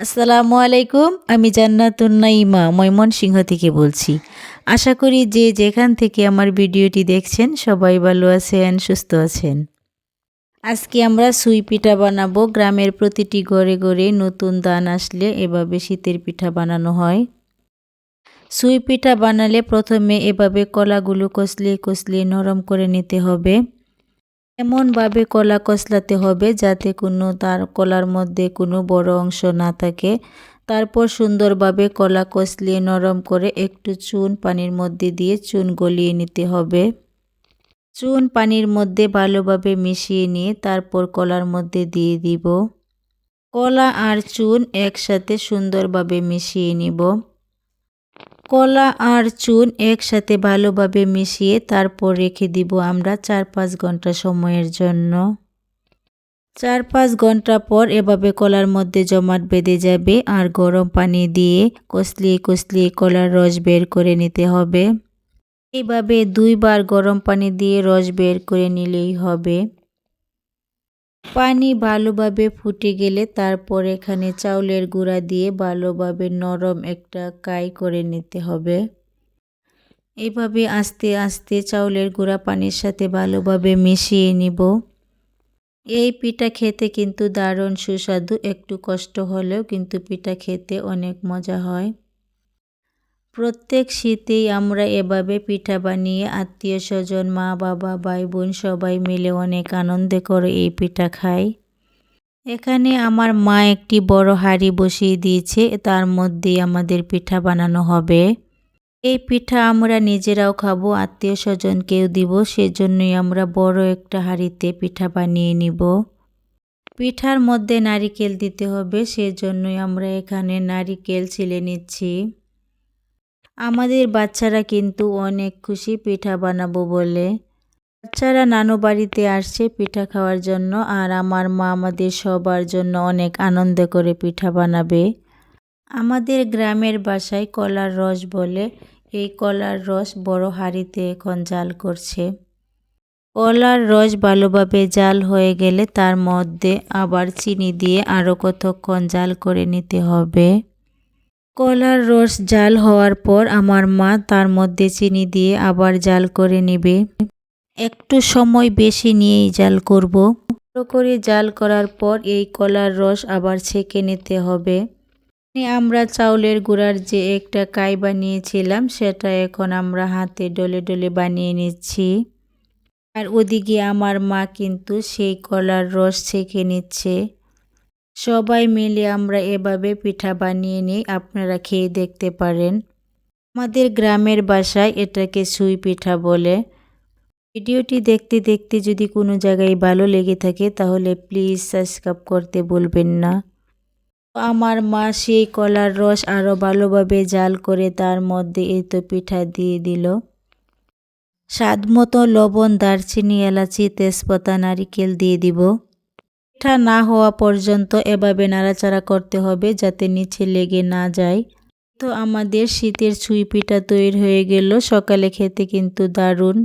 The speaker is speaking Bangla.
আসসালামু আলাইকুম, আমি জান্নাতুন নাইমা, ময়মনসিংহ থেকে বলছি। আশা করি যে যেখান থেকে আমার ভিডিওটি দেখছেন, সবাই ভালো আছেন, সুস্থ আছেন। আজকে আমরা সুই পিঠা বানাবো। গ্রামের প্রতিটি ঘরে ঘরে নতুন দান আসলে এভাবে শীতের পিঠা বানানো হয়। সুই পিঠা বানালে প্রথমে এভাবে কলাগুলো কষলিয়ে কষলিয়ে নরম করে নিতে হবে। এমনভাবে কলা কষলাতে হবে যাতে কোনো তার কলার মধ্যে কোনো বড় অংশ না থাকে। তারপর সুন্দরভাবে কলা কষলিয়ে নরম করে একটু চুন পানির মধ্যে দিয়ে চুন গলিয়ে নিতে হবে। চুন পানির মধ্যে ভালোভাবে মিশিয়ে নিয়ে তারপর কলার মধ্যে দিয়ে দিব। কলা আর চুন একসাথে সুন্দরভাবে মিশিয়ে নিব। কলা আর চুন একসাথে ভালোভাবে মিশিয়ে তারপর রেখে দিব আমরা চার পাঁচ ঘণ্টা সময়ের জন্য। চার পাঁচ ঘণ্টা পর এভাবে কলার মধ্যে জমাট বেঁধে যাবে আর গরম পানি দিয়ে কষলিয়ে কষলিয়ে কলার রস বের করে নিতে হবে। এইভাবে দুইবার গরম পানি দিয়ে রস বের করে নিলেই হবে। পানি ভালোভাবে ফুটে গেলে তারপর এখানে চাউলের গুঁড়া দিয়ে ভালোভাবে নরম একটা কাই করে নিতে হবে। এভাবে আস্তে আস্তে চাউলের গুঁড়া পানির সাথে ভালোভাবে মিশিয়ে নিব। এই পিঠা খেতে কিন্তু দারুণ সুস্বাদু, একটু কষ্ট হলেও কিন্তু পিঠা খেতে অনেক মজা হয়। প্রত্যেক শীতেই আমরা এভাবে পিঠা বানিয়ে আত্মীয় স্বজন, মা, বাবা, ভাই, বোন সবাই মিলে অনেক আনন্দে করে এই পিঠা খাই। এখানে আমার মা একটি বড় হাঁড়ি বসিয়ে দিয়েছে, তার মধ্যেই আমাদের পিঠা বানানো হবে। এই পিঠা আমরা নিজেরাও খাব, আত্মীয় স্বজনকেও দিব, সেজন্যই আমরা বড় একটা হাঁড়িতে পিঠা বানিয়ে নিব। পিঠার মধ্যে নারিকেল দিতে হবে, সেজন্যই আমরা এখানে নারিকেল ছিলে নিচ্ছি। আমাদের বাচ্চারা কিন্তু অনেক খুশি পিঠা বানাবো বলে। বাচ্চারা নানু বাড়িতে আসছে পিঠা খাওয়ার জন্য আর আমার মা আমাদের সবার জন্য অনেক আনন্দ করে পিঠা বানাবে। আমাদের গ্রামের বাসায় কলার রস বলে, এই কলার রস বড় হাঁড়িতে এখন জাল করছে। কলার রস ভালোভাবে জাল হয়ে গেলে তার মধ্যে আবার চিনি দিয়ে আরও কতক্ষণ জাল করে নিতে হবে। কলার রস জাল হওয়ার পর আমার মা তার মধ্যে চিনি দিয়ে আবার জাল করে নেবে। একটু সময় বেশি নিয়েই জাল করব। ভালো করে জাল করার পর এই কলার রস আবার ছেঁকে নিতে হবে। আমরা চাউলের গুঁড়ার যে একটা কাই বানিয়েছিলাম, সেটা এখন আমরা হাতে ডলে ডলে বানিয়ে নিচ্ছি। আর ওদিকে আমার মা কিন্তু সেই কলার রস ছেঁকে নিচ্ছে। সবাই মিলে আমরা এভাবে পিঠা বানিয়ে নিই, আপনারা খেয়ে দেখতে পারেন। আমাদের গ্রামের বাসায় এটাকে সুই পিঠা বলে। ভিডিওটি দেখতে দেখতে যদি কোনো জায়গায় ভালো লেগে থাকে, তাহলে প্লিজ সাবস্ক্রাইব করতে বলবেন না। আমার মা সেই কলার রস আরও ভালোভাবে জাল করে তার মধ্যে এই তো পিঠা দিয়ে দিল। স্বাদ মতো লবণ, দারচিনি, এলাচি, তেজপাতা, নারিকেল দিয়ে দিব। পিঠা না হওয়া পর্যন্ত এভাবে নাড়াচাড়া করতে হবে যাতে নিচে লেগে না যায়। তো আমাদের শীতের ছুঁই পিঠা তৈরি হয়ে গেল। সকালে খেতে কিন্তু দারুণ।